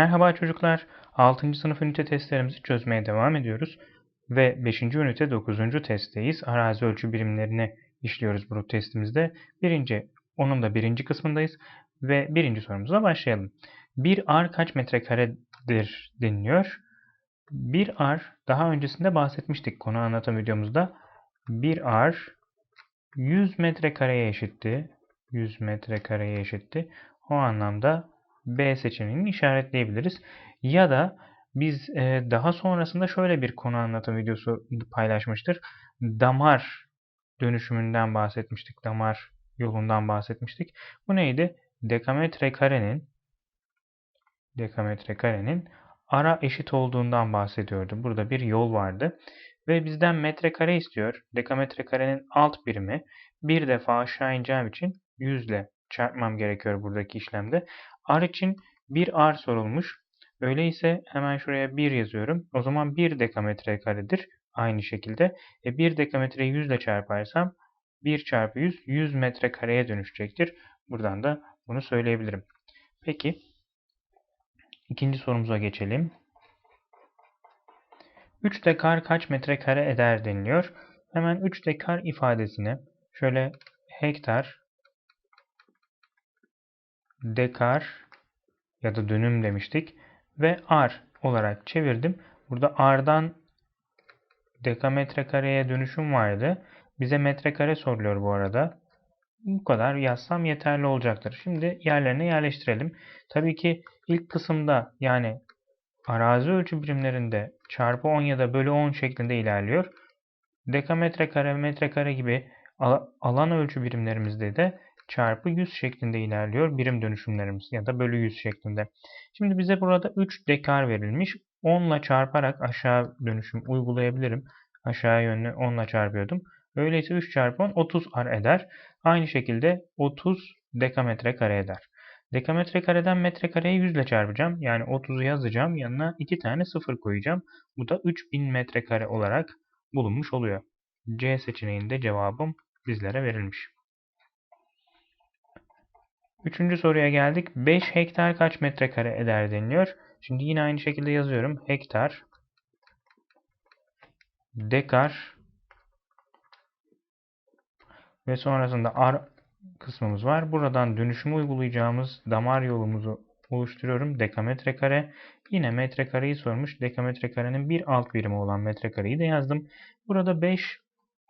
Merhaba çocuklar. 6. sınıf ünite testlerimizi çözmeye devam ediyoruz. Ve 5. ünite 9. testteyiz. Arazi ölçü birimlerini işliyoruz bu testimizde. Birinci, onun da birinci kısmındayız. Ve birinci sorumuza başlayalım. Bir ar kaç metrekaredir deniliyor. Bir ar, daha öncesinde bahsetmiştik konu anlatım videomuzda. Bir ar 100 metrekareye eşitti. 100 metrekareye eşitti. O anlamda B seçeneğini işaretleyebiliriz. Ya da biz e, daha sonrasında şöyle bir konu anlatım videosu paylaşmıştır. Damar dönüşümünden bahsetmiştik. Damar yolundan bahsetmiştik. Bu neydi? Dekametre karenin dekametre karenin ara eşit olduğundan bahsediyordu. Burada bir yol vardı. Ve bizden metrekare istiyor. Dekametre karenin alt birimi. Bir defa aşağı ineceğim için 100 ile çarpmam gerekiyor buradaki işlemde. R için bir R sorulmuş. Öyleyse hemen şuraya 1 yazıyorum. O zaman 1 dekametre karedir. Aynı şekilde. E 1 dekametre 100 ile çarparsam 1 çarpı 100 100 metre kareye dönüşecektir. Buradan da bunu söyleyebilirim. Peki ikinci sorumuza geçelim. 3 dekar kaç metrekare eder deniliyor. Hemen 3 dekar ifadesini şöyle hektar dekar ya da dönüm demiştik. Ve ar olarak çevirdim. Burada ar'dan dekametre kareye dönüşüm vardı. Bize metrekare soruluyor bu arada. Bu kadar yazsam yeterli olacaktır. Şimdi yerlerine yerleştirelim. Tabii ki ilk kısımda yani arazi ölçü birimlerinde çarpı 10 ya da bölü 10 şeklinde ilerliyor. Dekametre kare, metrekare gibi alan ölçü birimlerimizde de çarpı 100 şeklinde ilerliyor birim dönüşümlerimiz ya da bölü 100 şeklinde. Şimdi bize burada 3 dekar verilmiş. 10 ile çarparak aşağı dönüşüm uygulayabilirim. Aşağı yönlü 10 ile çarpıyordum. Öyleyse 3 çarpı 10 30 ar eder. Aynı şekilde 30 dekametre kare eder. Dekametre kareden metrekareye 100 ile çarpacağım. Yani 30'u yazacağım. Yanına 2 tane 0 koyacağım. Bu da 3000 metrekare olarak bulunmuş oluyor. C seçeneğinde cevabım bizlere verilmiş. Üçüncü soruya geldik. 5 hektar kaç metrekare eder deniliyor. Şimdi yine aynı şekilde yazıyorum. Hektar dekar ve sonrasında ar kısmımız var. Buradan dönüşümü uygulayacağımız damar yolumuzu oluşturuyorum. Dekametre kare. Yine metrekareyi sormuş. Dekametre karenin bir alt birimi olan metrekareyi de yazdım. Burada 5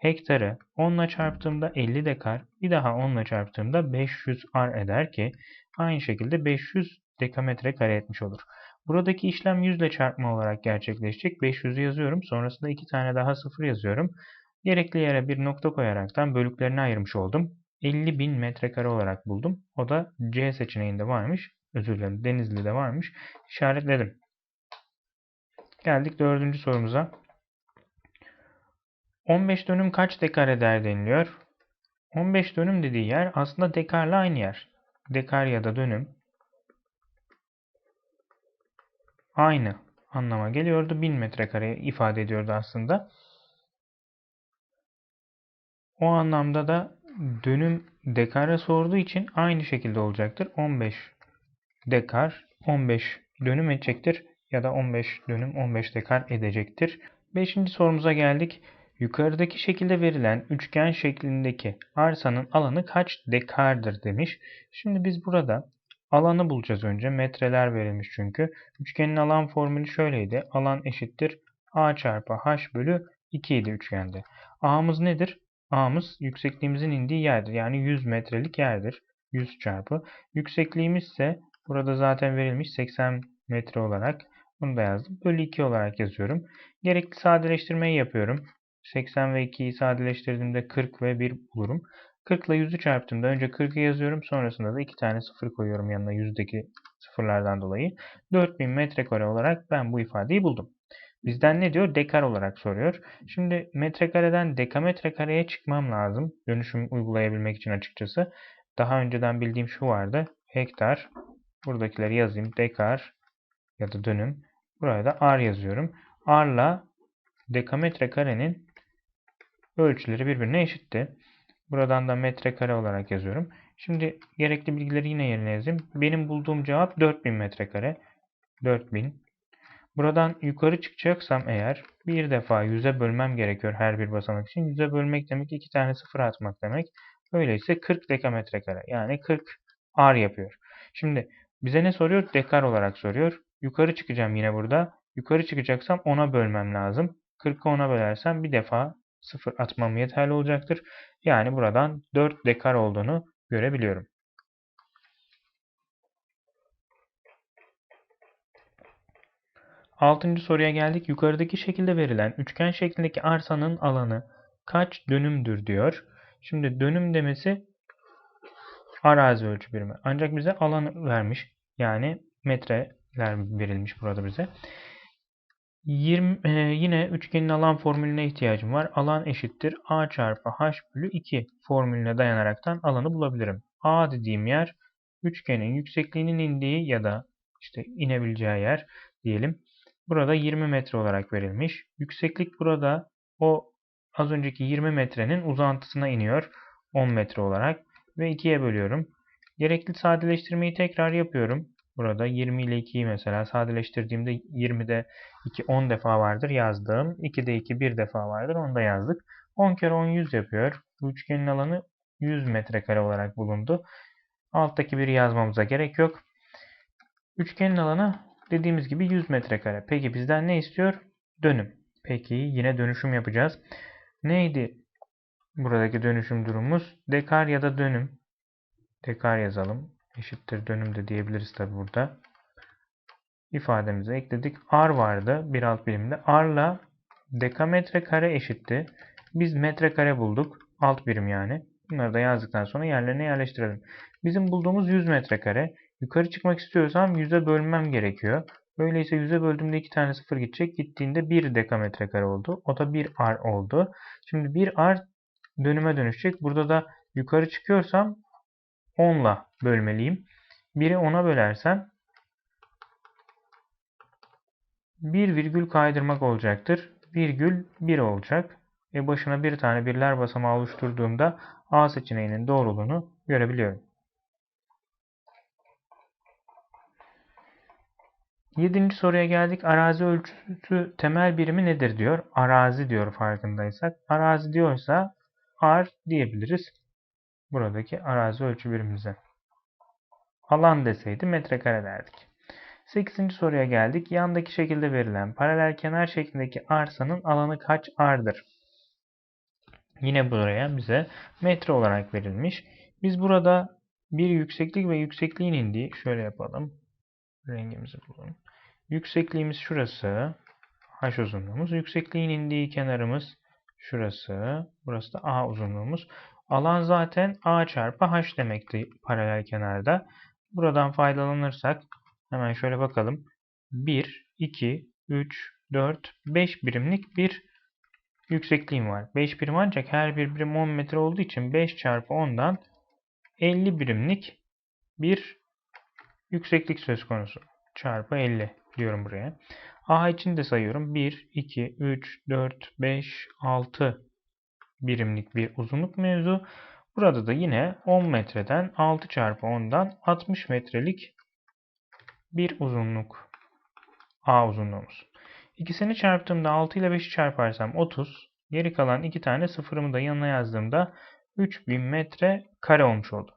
hektarı 10 ile çarptığımda 50 dekar, bir daha 10 ile çarptığımda 500 ar eder ki aynı şekilde 500 dekametre kare etmiş olur. Buradaki işlem 100 ile çarpma olarak gerçekleşecek. 500'ü yazıyorum. Sonrasında 2 tane daha 0 yazıyorum. Gerekli yere bir nokta koyaraktan bölüklerini ayırmış oldum. 50.000 metrekare olarak buldum. O da C seçeneğinde varmış. Özür dilerim Denizli'de varmış. İşaretledim. Geldik dördüncü sorumuza. 15 dönüm kaç dekar eder deniliyor. 15 dönüm dediği yer aslında dekarla aynı yer. Dekar ya da dönüm aynı anlama geliyordu. 1000 metrekare ifade ediyordu aslında. O anlamda da dönüm dekara sorduğu için aynı şekilde olacaktır. 15 dekar 15 dönüm edecektir ya da 15 dönüm 15 dekar edecektir. Beşinci sorumuza geldik. Yukarıdaki şekilde verilen üçgen şeklindeki arsanın alanı kaç dekardır demiş. Şimdi biz burada alanı bulacağız önce. Metreler verilmiş çünkü. Üçgenin alan formülü şöyleydi. Alan eşittir a çarpı h bölü 2 idi üçgende. A'mız nedir? A'mız yüksekliğimizin indiği yerdir. Yani 100 metrelik yerdir. 100 çarpı. Yüksekliğimiz ise burada zaten verilmiş 80 metre olarak. Bunu da yazdım. Bölü 2 olarak yazıyorum. Gerekli sadeleştirmeyi yapıyorum. 80 ve 2'yi sadeleştirdiğimde 40 ve 1 bulurum. 40 ile 100'ü çarptığımda önce 40'ı yazıyorum. Sonrasında da 2 tane 0 koyuyorum yanına yüzdeki sıfırlardan dolayı. 4000 metrekare olarak ben bu ifadeyi buldum. Bizden ne diyor? Dekar olarak soruyor. Şimdi metrekareden dekametrekareye çıkmam lazım. Dönüşüm uygulayabilmek için açıkçası. Daha önceden bildiğim şu vardı. Hektar. Buradakileri yazayım. Dekar ya da dönüm. Buraya da ar yazıyorum. Ar'la dekametre karenin ölçüleri birbirine eşitti. Buradan da metrekare olarak yazıyorum. Şimdi gerekli bilgileri yine yerine yazayım. Benim bulduğum cevap 4000 metrekare. 4000. Buradan yukarı çıkacaksam eğer bir defa 100'e bölmem gerekiyor her bir basamak için. 100'e bölmek demek iki tane sıfır atmak demek. Öyleyse 40 dekametre kare yani 40 ar yapıyor. Şimdi bize ne soruyor? Dekar olarak soruyor. Yukarı çıkacağım yine burada. Yukarı çıkacaksam 10'a bölmem lazım. 40'ı 10'a bölersem bir defa sıfır atmam yeterli olacaktır. Yani buradan 4 dekar olduğunu görebiliyorum. Altıncı soruya geldik. Yukarıdaki şekilde verilen üçgen şeklindeki arsanın alanı kaç dönümdür diyor. Şimdi dönüm demesi arazi ölçü birimi. Ancak bize alan vermiş. Yani metreler verilmiş burada bize. 20, e, yine üçgenin alan formülüne ihtiyacım var. Alan eşittir a çarpı h bölü 2 formülüne dayanaraktan alanı bulabilirim. A dediğim yer üçgenin yüksekliğinin indiği ya da işte inebileceği yer diyelim. Burada 20 metre olarak verilmiş. Yükseklik burada o az önceki 20 metrenin uzantısına iniyor. 10 metre olarak ve 2'ye bölüyorum. Gerekli sadeleştirmeyi tekrar yapıyorum. Burada 20 ile 2'yi mesela sadeleştirdiğimde 20'de 2 10 defa vardır yazdığım. 2'de 2 1 defa vardır onu da yazdık. 10 kere 10 100 yapıyor. Üçgenin alanı 100 metrekare olarak bulundu. Alttaki biri yazmamıza gerek yok. Üçgenin alanı dediğimiz gibi 100 metrekare. Peki bizden ne istiyor? Dönüm. Peki yine dönüşüm yapacağız. Neydi buradaki dönüşüm durumumuz? Dekar ya da dönüm. Dekar yazalım. Eşittir dönüm de diyebiliriz tabi burada. İfademize ekledik. R vardı bir alt birimde. R'la dekametre kare eşitti. Biz metrekare bulduk. Alt birim yani. Bunları da yazdıktan sonra yerlerine yerleştirelim. Bizim bulduğumuz 100 metrekare. Yukarı çıkmak istiyorsam 100'e bölmem gerekiyor. Öyleyse 100'e böldüğümde 2 tane sıfır gidecek. Gittiğinde 1 dekametre kare oldu. O da 1 R oldu. Şimdi 1 R dönüme dönüşecek. Burada da yukarı çıkıyorsam 10 ile bölmeliyim. 1'i 10'a bölersem 1 virgül kaydırmak olacaktır. Virgül 1 olacak. Ve başına bir tane birler basamağı oluşturduğumda A seçeneğinin doğruluğunu görebiliyorum. Yedinci soruya geldik. Arazi ölçüsü temel birimi nedir diyor. Arazi diyor farkındaysak. Arazi diyorsa R diyebiliriz. Buradaki arazi ölçü birimimize. Alan deseydi metrekare derdik. 8. soruya geldik. Yandaki şekilde verilen paralel kenar şeklindeki arsanın alanı kaç ardır? Yine buraya bize metre olarak verilmiş. Biz burada bir yükseklik ve yüksekliğin indiği şöyle yapalım. Rengimizi bulalım. Yüksekliğimiz şurası. H uzunluğumuz. Yüksekliğin indiği kenarımız şurası. Burası da A uzunluğumuz. Alan zaten A çarpı H demekti paralel kenarda. Buradan faydalanırsak hemen şöyle bakalım. 1, 2, 3, 4, 5 birimlik bir yüksekliğim var. 5 birim ancak her bir birim 10 metre olduğu için 5 çarpı 10'dan 50 birimlik bir yükseklik söz konusu. Çarpı 50 diyorum buraya. A için de sayıyorum. 1, 2, 3, 4, 5, 6 birimlik bir uzunluk mevzu. Burada da yine 10 metreden 6 çarpı 10'dan 60 metrelik bir uzunluk. A uzunluğumuz. İkisini çarptığımda 6 ile 5'i çarparsam 30. Geri kalan iki tane sıfırımı da yanına yazdığımda 3000 metre kare olmuş oldu.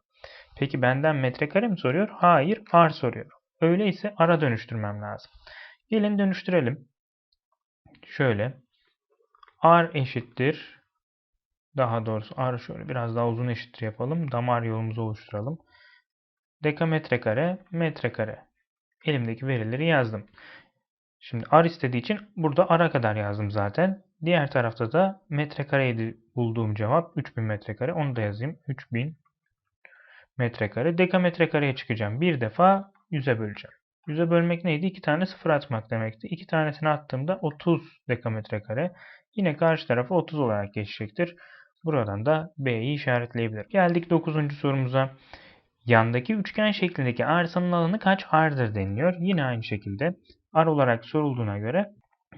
Peki benden metrekare mi soruyor? Hayır, ar soruyor. Öyleyse ara dönüştürmem lazım. Gelin dönüştürelim. Şöyle. R eşittir. Daha doğrusu R şöyle biraz daha uzun eşittir yapalım. Damar yolumuzu oluşturalım. Dekametre kare, metrekare. Elimdeki verileri yazdım. Şimdi R istediği için burada R'a kadar yazdım zaten. Diğer tarafta da metrekareydi bulduğum cevap 3000 metrekare. Onu da yazayım. 3000 metrekare. Dekametre kareye çıkacağım. Bir defa 100'e böleceğim. 100'e bölmek neydi? 2 tane sıfır atmak demekti. 2 tanesini attığımda 30 dekametre kare. Yine karşı tarafa 30 olarak geçecektir. Buradan da B'yi işaretleyebilir. Geldik 9. sorumuza. Yandaki üçgen şeklindeki arsanın alanı kaç ardır deniliyor. Yine aynı şekilde ar olarak sorulduğuna göre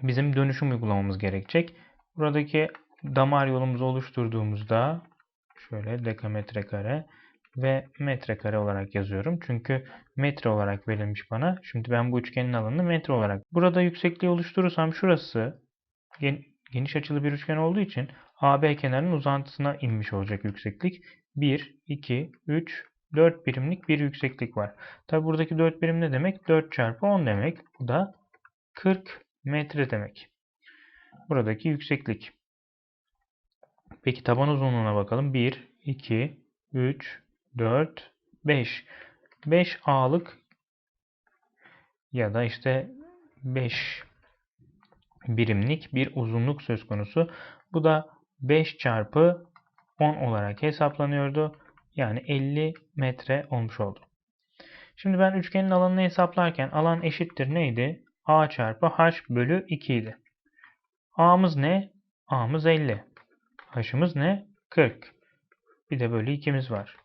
bizim dönüşüm uygulamamız gerekecek. Buradaki damar yolumuzu oluşturduğumuzda şöyle dekametre kare ve metrekare olarak yazıyorum. Çünkü metre olarak verilmiş bana. Şimdi ben bu üçgenin alanını metre olarak. Burada yüksekliği oluşturursam şurası geniş açılı bir üçgen olduğu için AB kenarının uzantısına inmiş olacak yükseklik. 1, 2, 3, 4 birimlik bir yükseklik var. Tabi buradaki 4 birim ne demek? 4 çarpı 10 demek. Bu da 40 metre demek. Buradaki yükseklik. Peki taban uzunluğuna bakalım. 1, 2, 3, 4, 5. 5 A'lık ya da işte 5 birimlik bir uzunluk söz konusu. Bu da 5 çarpı 10 olarak hesaplanıyordu. Yani 50 metre olmuş oldu. Şimdi ben üçgenin alanını hesaplarken alan eşittir neydi? A çarpı H bölü 2 idi. A'mız ne? A'mız 50. H'ımız ne? 40. Bir de bölü 2'miz var.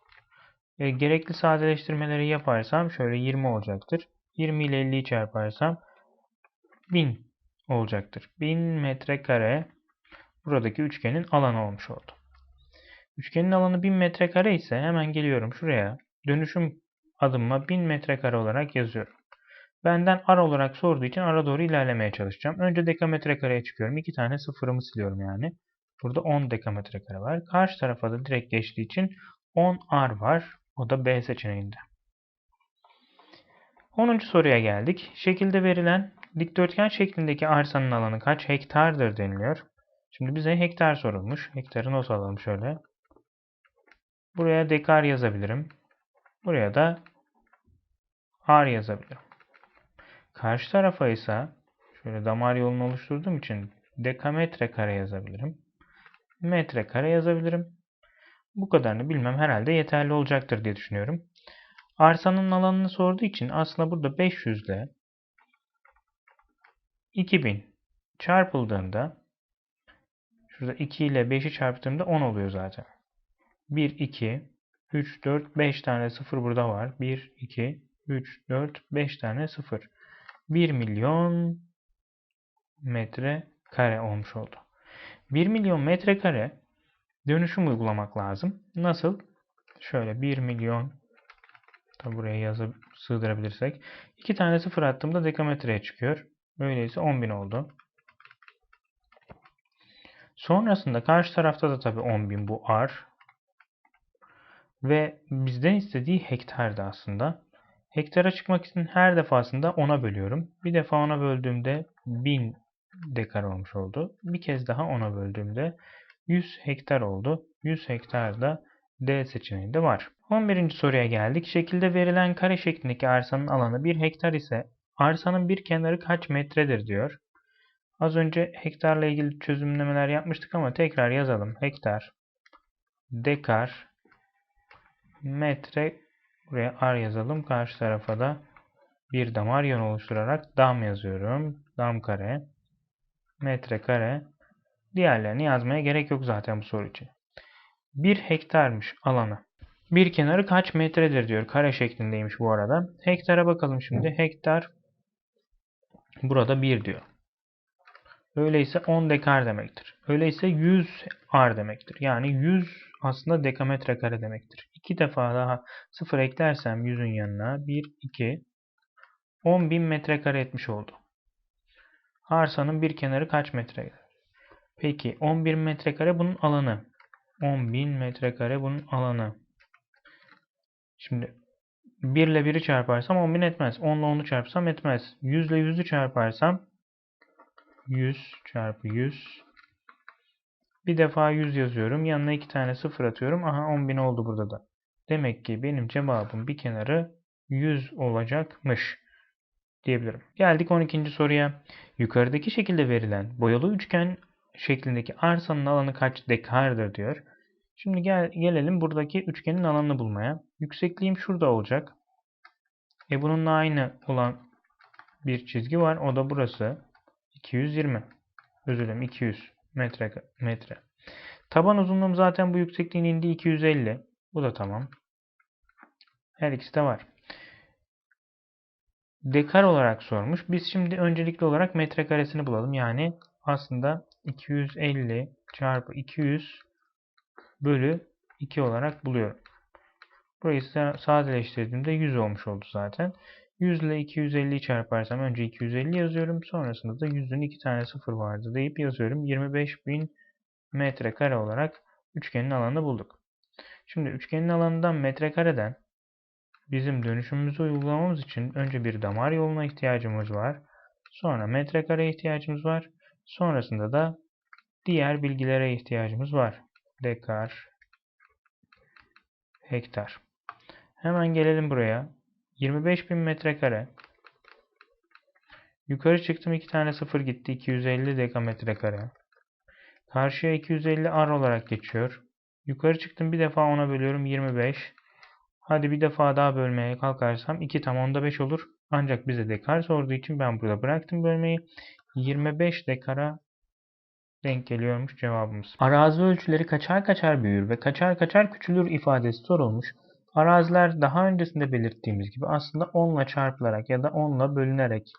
E, gerekli sadeleştirmeleri yaparsam şöyle 20 olacaktır. 20 ile 50'yi çarparsam 1000 olacaktır. 1000 metrekare buradaki üçgenin alanı olmuş oldu. Üçgenin alanı 1000 metrekare ise hemen geliyorum şuraya. Dönüşüm adımıma 1000 metrekare olarak yazıyorum. Benden ara olarak sorduğu için ara doğru ilerlemeye çalışacağım. Önce dekametre kareye çıkıyorum. İki tane sıfırımı siliyorum yani. Burada 10 dekametre kare var. Karşı tarafa da direkt geçtiği için 10 ar var. O da B seçeneğinde. 10. soruya geldik. Şekilde verilen dikdörtgen şeklindeki arsanın alanı kaç hektardır deniliyor. Şimdi bize hektar sorulmuş. Hektarı not alalım şöyle. Buraya dekar yazabilirim. Buraya da ar yazabilirim. Karşı tarafa ise şöyle damar yolunu oluşturduğum için dekametre kare yazabilirim. Metre kare yazabilirim. Bu kadarını bilmem herhalde yeterli olacaktır diye düşünüyorum. Arsanın alanını sorduğu için aslında burada 500 ile 2000 çarpıldığında şurada 2 ile 5'i çarptığımda 10 oluyor zaten. 1, 2, 3, 4, 5 tane 0 burada var. 1, 2, 3, 4, 5 tane 0. 1 milyon metre kare olmuş oldu. 1 milyon metrekare dönüşüm uygulamak lazım. Nasıl? Şöyle 1 milyon tabi buraya yazıp sığdırabilirsek. 2 tane sıfır attığımda dekametreye çıkıyor. Öyleyse 10.000 oldu. Sonrasında karşı tarafta da tabi 10.000 bu R. Ve bizden istediği hektardı aslında. Hektara çıkmak için her defasında 10'a bölüyorum. Bir defa 10'a böldüğümde 1000 dekar olmuş oldu. Bir kez daha 10'a böldüğümde 100 hektar oldu. 100 hektar da D seçeneğinde var. 11. soruya geldik. Şekilde verilen kare şeklindeki arsanın alanı 1 hektar ise arsanın bir kenarı kaç metredir diyor. Az önce hektarla ilgili çözümlemeler yapmıştık ama tekrar yazalım. Hektar, dekar, metre, buraya ar yazalım. Karşı tarafa da bir damar yön oluşturarak dam yazıyorum. Dam kare, metre kare. Diğerlerini yazmaya gerek yok zaten bu soru için. 1 hektarmış alanı. Bir kenarı kaç metredir diyor. Kare şeklindeymiş bu arada. Hektara bakalım şimdi. Hektar burada 1 diyor. Öyleyse 10 dekar demektir. Öyleyse 100 ar demektir. Yani 100 aslında dekametre kare demektir. İki defa daha 0 eklersem 100'ün yanına 1, 2, 10.000 metrekare etmiş oldu. Arsanın bir kenarı kaç metre? Peki 11 metrekare bunun alanı. 10.000 metrekare bunun alanı. Şimdi 1 ile 1'i çarparsam 10.000 etmez. 10 ile 10'u çarparsam etmez. 100 ile 100'ü çarparsam 100 çarpı 100 bir defa 100 yazıyorum. Yanına 2 tane 0 atıyorum. Aha 10.000 oldu burada da. Demek ki benim cevabım bir kenarı 100 olacakmış diyebilirim. Geldik 12. soruya. Yukarıdaki şekilde verilen boyalı üçgen şeklindeki arsanın alanı kaç dekardır diyor. Şimdi gel, gelelim buradaki üçgenin alanını bulmaya. Yüksekliğim şurada olacak. E bununla aynı olan bir çizgi var. O da burası. 220. Özür dilerim 200 metre. metre. Taban uzunluğum zaten bu yüksekliğin indiği 250. Bu da tamam. Her ikisi de var. Dekar olarak sormuş. Biz şimdi öncelikli olarak metrekaresini bulalım. Yani aslında 250 çarpı 200 bölü 2 olarak buluyorum. Burayı sa- sadeleştirdiğimde 100 olmuş oldu zaten. 100 ile 250'yi çarparsam önce 250 yazıyorum. Sonrasında da 100'ün 2 tane sıfır vardı deyip yazıyorum. 25.000 metrekare olarak üçgenin alanını bulduk. Şimdi üçgenin alanından metrekareden bizim dönüşümümüzü uygulamamız için önce bir damar yoluna ihtiyacımız var. Sonra metrekareye ihtiyacımız var. Sonrasında da diğer bilgilere ihtiyacımız var. Dekar, hektar. Hemen gelelim buraya. 25.000 metrekare. Yukarı çıktım 2 tane sıfır gitti. 250 dekametrekare. Karşıya 250 ar olarak geçiyor. Yukarı çıktım bir defa ona bölüyorum 25. Hadi bir defa daha bölmeye kalkarsam 2 tam onda 5 olur. Ancak bize dekar sorduğu için ben burada bıraktım bölmeyi. 25 dekara denk geliyormuş cevabımız. Arazi ölçüleri kaçar kaçar büyür ve kaçar kaçar küçülür ifadesi sorulmuş. Araziler daha öncesinde belirttiğimiz gibi aslında 10 ile çarpılarak ya da 10 ile bölünerek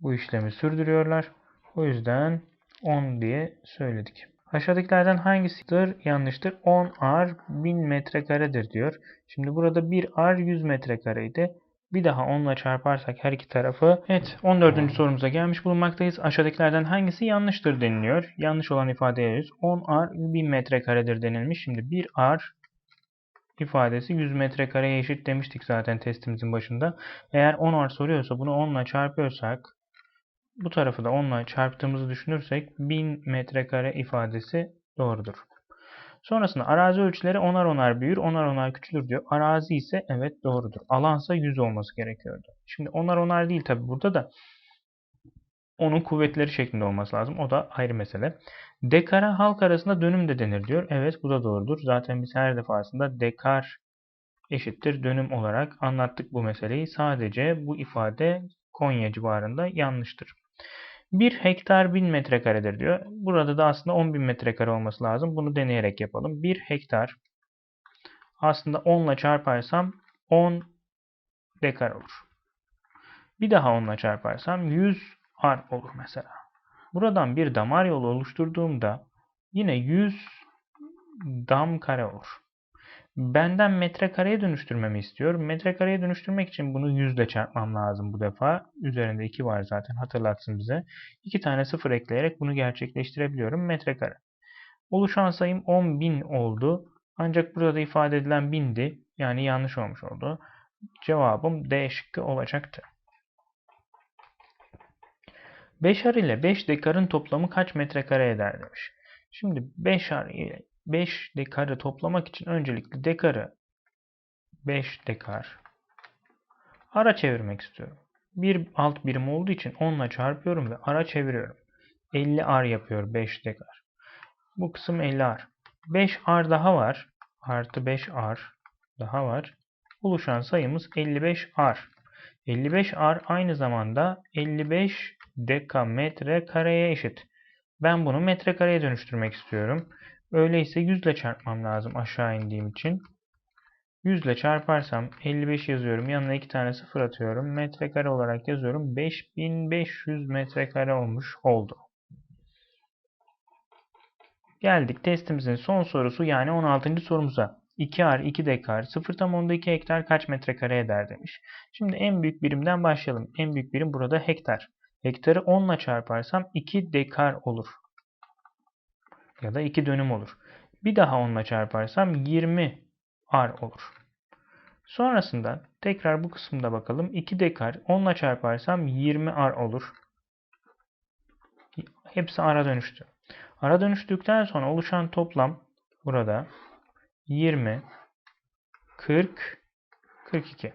bu işlemi sürdürüyorlar. O yüzden 10 diye söyledik. Aşağıdakilerden hangisidir yanlıştır? 10 ar 1000 metrekaredir diyor. Şimdi burada 1 ar 100 metrekareydi. Bir daha 10 ile çarparsak her iki tarafı. Evet 14. sorumuza gelmiş bulunmaktayız. Aşağıdakilerden hangisi yanlıştır deniliyor. Yanlış olan ifadeye yazıyoruz. 10 ar 1000 metrekaredir denilmiş. Şimdi 1 ar ifadesi 100 metrekareye eşit demiştik zaten testimizin başında. Eğer 10 ar soruyorsa bunu 10 ile çarpıyorsak bu tarafı da 10 ile çarptığımızı düşünürsek 1000 metrekare ifadesi doğrudur. Sonrasında arazi ölçüleri onar onar büyür, onar onar küçülür diyor. Arazi ise evet doğrudur. Alansa 100 olması gerekiyordu. Şimdi onar onar değil tabi burada da onun kuvvetleri şeklinde olması lazım. O da ayrı mesele. Dekara halk arasında dönüm de denir diyor. Evet bu da doğrudur. Zaten biz her defasında dekar eşittir dönüm olarak anlattık bu meseleyi. Sadece bu ifade Konya civarında yanlıştır. 1 hektar 1000 metrekaredir diyor. Burada da aslında 10.000 metrekare olması lazım. Bunu deneyerek yapalım. 1 hektar aslında 10 ile çarparsam 10 dekar olur. Bir daha 10 ile çarparsam 100 ar olur mesela. Buradan bir damar yolu oluşturduğumda yine 100 dam kare olur. Benden metrekareye dönüştürmemi istiyor. Metrekareye dönüştürmek için bunu 100 ile çarpmam lazım bu defa. Üzerinde 2 var zaten hatırlatsın bize. 2 tane sıfır ekleyerek bunu gerçekleştirebiliyorum. Metrekare. Oluşan sayım 10.000 oldu. Ancak burada ifade edilen 1000'di. Yani yanlış olmuş oldu. Cevabım D şıkkı olacaktı. 5 ar ile 5 dekarın toplamı kaç metrekare eder demiş. Şimdi 5 ar ile 5 dekarı toplamak için öncelikle dekarı 5 dekar ara çevirmek istiyorum. Bir alt birim olduğu için 10 ile çarpıyorum ve ara çeviriyorum. 50 ar yapıyor 5 dekar. Bu kısım 50 ar. 5 ar daha var. Artı 5 ar daha var. Oluşan sayımız 55 ar. 55 ar aynı zamanda 55 dekametre kareye eşit. Ben bunu metrekareye dönüştürmek istiyorum. Öyleyse 100 ile çarpmam lazım aşağı indiğim için. 100 ile çarparsam 55 yazıyorum. Yanına 2 tane sıfır atıyorum. Metrekare olarak yazıyorum. 5500 metrekare olmuş oldu. Geldik testimizin son sorusu yani 16. sorumuza. 2 ar 2 dekar 0 tam onda 2 hektar kaç metrekare eder demiş. Şimdi en büyük birimden başlayalım. En büyük birim burada hektar. Hektarı 10 ile çarparsam 2 dekar olur. Ya da 2 dönüm olur. Bir daha 10 ile çarparsam 20 ar olur. Sonrasında tekrar bu kısımda bakalım. 2 dekar 10 ile çarparsam 20 ar olur. Hepsi ara dönüştü. Ara dönüştükten sonra oluşan toplam burada 20, 40, 42.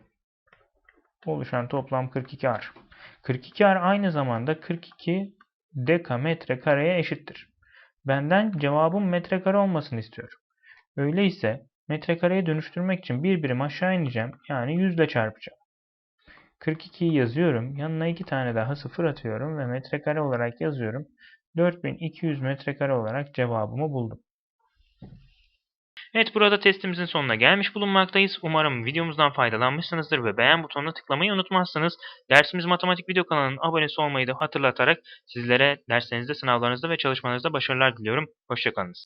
Oluşan toplam 42 ar. 42 ar aynı zamanda 42 dekametre kareye eşittir. Benden cevabım metrekare olmasını istiyor. Öyleyse metrekareye dönüştürmek için bir birim aşağı ineceğim. Yani 100 ile çarpacağım. 42'yi yazıyorum. Yanına 2 tane daha sıfır atıyorum ve metrekare olarak yazıyorum. 4200 metrekare olarak cevabımı buldum. Evet burada testimizin sonuna gelmiş bulunmaktayız. Umarım videomuzdan faydalanmışsınızdır ve beğen butonuna tıklamayı unutmazsınız. Dersimiz Matematik Video kanalının abonesi olmayı da hatırlatarak sizlere derslerinizde, sınavlarınızda ve çalışmalarınızda başarılar diliyorum. Hoşçakalınız.